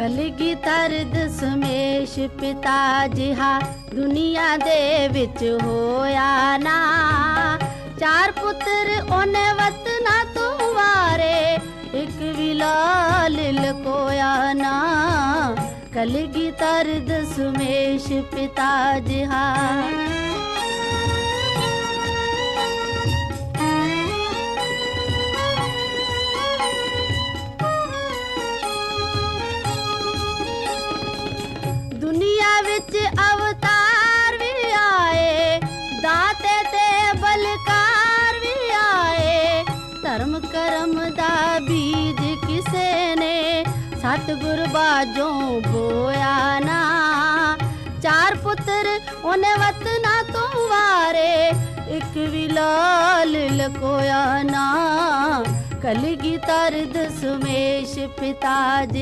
ਕਲਗੀ ਤਰਦ ਸਮੇਸ਼ ਪਿਤਾ ਜਿਹਾ ਦੁਨੀਆ ਦੇ ਵਿੱਚ ਹੋਇਆ ਨਾ ਚਾਰ ਪੁੱਤਰ ਉਹਨੇ ਵਤਨਾ ਤੋਂ ਵਾਰੇ ਇੱਕ ਵੀ ਲਾਲ ਲਕੋਇਆ ਨਾ ਕਲਗੀ ਤਰਦ ਸਮੇਸ਼ ਪਿਤਾ ਜਿਹਾ करम दा बीज किसे ने? सतगुर बाजो बोया ना। चार पुत्र उन्हें वतना तो वारे। एक भी लाल लकोया ना। कलगी तर्द सुमेश पिताजी